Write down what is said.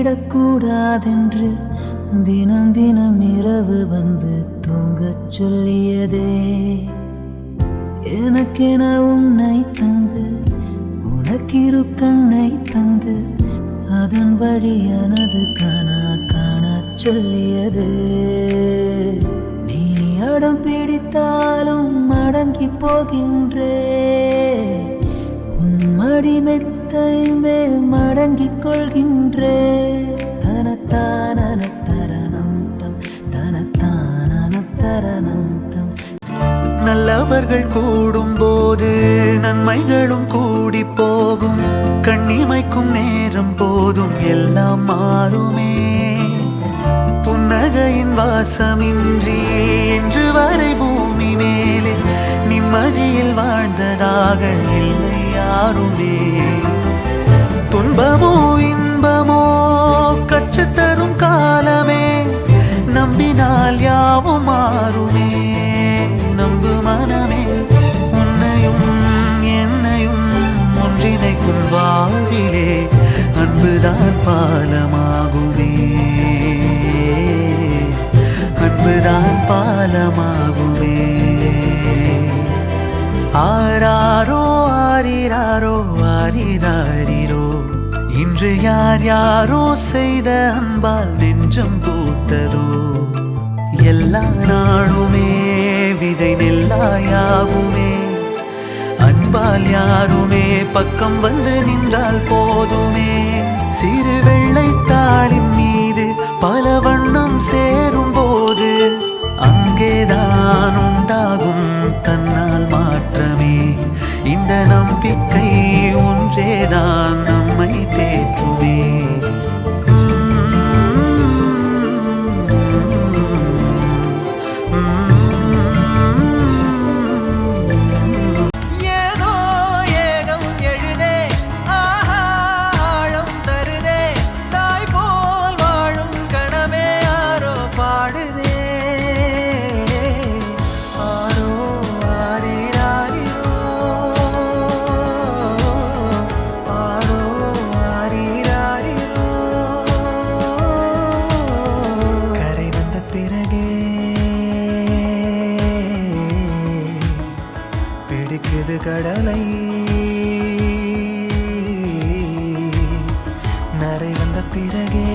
விடக்கூடாதென்று தினம் தினம் இரவு வந்து தூங்கச் சொல்லியதே. எனக்கென உன்னை தந்து உனக்கிரு கண்ணை தந்து அதன் வழி எனது காணா காணச் சொல்லியது. நீ அடம் பிடித்தாலும் அடங்கி போகின்றே. உன் மடி மெத்தை மேல் மடங்கிக் கொள்கின்றே. தனத்தான தரணம் தம் தனத்தான தரணம் தம் நல்லவர்கள் கூடும் போது நன்மைகளும் கூடி போகும். கண்ணிமைக்கும் நேரம் போதும் எல்லாம் மாறுமே. புன்னகையின் வாசமின்றி என்று வரை பூமி மேலே நிம்மதியில் வாழ்ந்ததாக இல்லை யாருமே. இன்பமோ இன்பமோ கற்றுத்தரும் காலமே நம்பினால் யாவும் மாறுமே. நம்பு மனமே உன்னையும் என்னையும் ஒன்றிணைக்கும் வாழ்விலே அன்புதான் பாலமாகுமே. அன்புதான் பாலமாகுமே. ஆராரோ ஆரிராரோ ஆரிராரிரோ இன்று யார் யாரோ செய்த அன்பால் நெஞ்சம் பூத்ததோ? எல்லா நாளுமே விதை நெல்லாயாகுமே. அன்பால் யாருமே பக்கம் வந்து நின்றால் போதுமே. சிறு வெள்ளைத்தாளின் மீது பல வண்ணம் சேரும் போது அங்கேதானும் அடிக்குது கடலை. நரை வந்த பிறகே